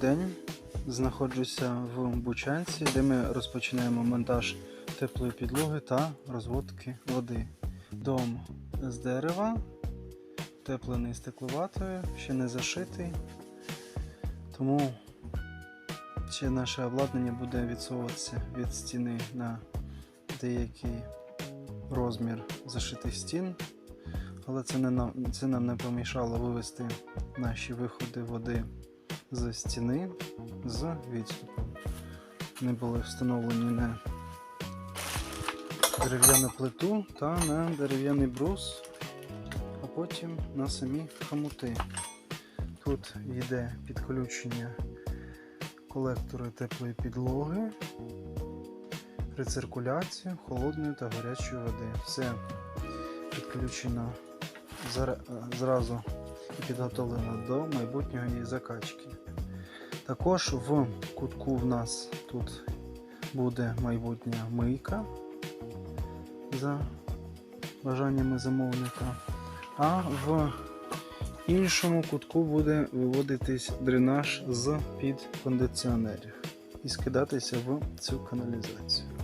День знаходжуся в Бучанці, де ми розпочинаємо монтаж теплої підлоги та розводки води. Дом з дерева, теплений стекловатою, ще не зашитий. Тому ще наше обладнання буде відсовуватися від стіни на деякий розмір зашитих стін. Але це, не це нам не помішало вивести наші виходи води з стіни з відступом. Вони були встановлені на дерев'яну плиту та на дерев'яний брус, а потім на самі хомути. Тут йде підключення колектору теплої підлоги, рециркуляцію холодної та гарячої води. Все підключено зразу і підготовлено до майбутньої її закачки. Також в кутку в нас тут буде майбутня мийка за бажаннями замовника, а в іншому кутку буде виводитись дренаж з під кондиціонерів і скидатися в цю каналізацію.